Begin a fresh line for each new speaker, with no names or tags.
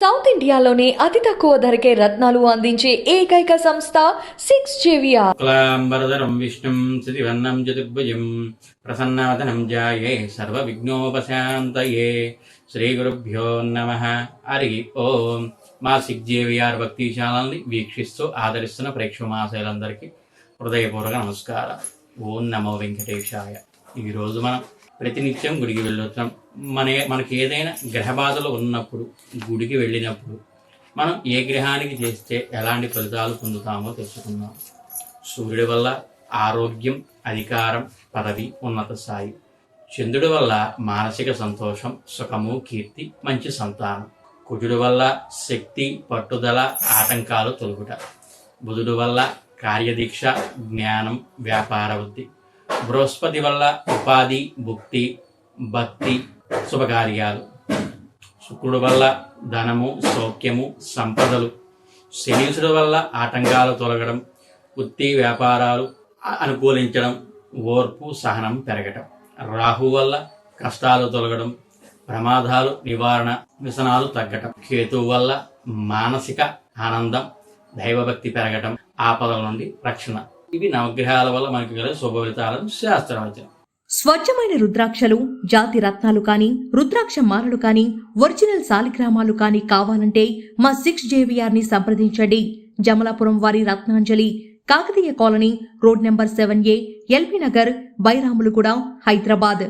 South ఇండియాలోనే అతి తక్కువ ధరకే రత్నాలు అందించే ఏకైక సంస్థ సిక్స్ జేవిఆర్.
శుక్లాంబరధరం విష్ణుం శితివర్ణం చతుర్భుజం ప్రసన్నవదనం జాయే సర్వ విఘ్నోపశాంతయే శ్రీ గురుభ్యో నమ. హరి ఓం. మా సిక్ జేవిఆర్ భక్తి ఛానల్ని వీక్షిస్తూ ఆదరిస్తున్న ప్రేక్షమాశయులందరికీ హృదయపూర్వక నమస్కారం ఓం నమో వెంకటేశాయ. ఈరోజు మనం ప్రతినిత్యం గుడికి వెళ్ళొచ్చాం. మన మనకి ఏదైనా గ్రహ బాధలు ఉన్నప్పుడు గుడికి వెళ్ళినప్పుడు మనం ఏ గ్రహానికి చేస్తే ఎలాంటి ఫలితాలు పొందుతామో తెలుసుకుందాం. సూర్యుడి వల్ల ఆరోగ్యం అధికారం పదవి ఉన్నత స్థాయి. చంద్రుడి వల్ల మానసిక సంతోషం సుఖము కీర్తి మంచి సంతానం. కుజుడి వల్ల శక్తి పట్టుదల ఆటంకాలు తొలుగుట. బుధుడు వల్ల కార్యదీక్ష జ్ఞానం వ్యాపార వృద్ధి. బృహస్పతి వల్ల ఉపాధి భుక్తి భక్తి శుభకార్యాలు. శుక్రుడు వల్ల ధనము సౌఖ్యము సంపదలు. శనీసుడు వల్ల ఆటంకాలు తొలగడం వృత్తి వ్యాపారాలు అనుకూలించడం ఓర్పు సహనం పెరగటం. రాహు వల్ల కష్టాలు తొలగడం ప్రమాదాలు నివారణ వ్యసనాలు తగ్గటం. కేతువు వల్ల మానసిక ఆనందం దైవభక్తి పెరగటం ఆపదల నుండి రక్షణ. ఇవి నవగ్రహాల వల్ల మనకి గల శుభ
స్వచ్ఛమైన రుద్రాక్షలు జాతి రత్నాలు కాని రుద్రాక్ష మాలలు కాని ఒరిజినల్ సాలిగ్రామాలు కాని కావాలంటే మా సిక్స్ జేవిఆర్ని సంప్రదించండి. జమలాపురం వారి Ratnanjali Kakatiya colony road number seven A LB Nagar Bairamulguda Hyderabad.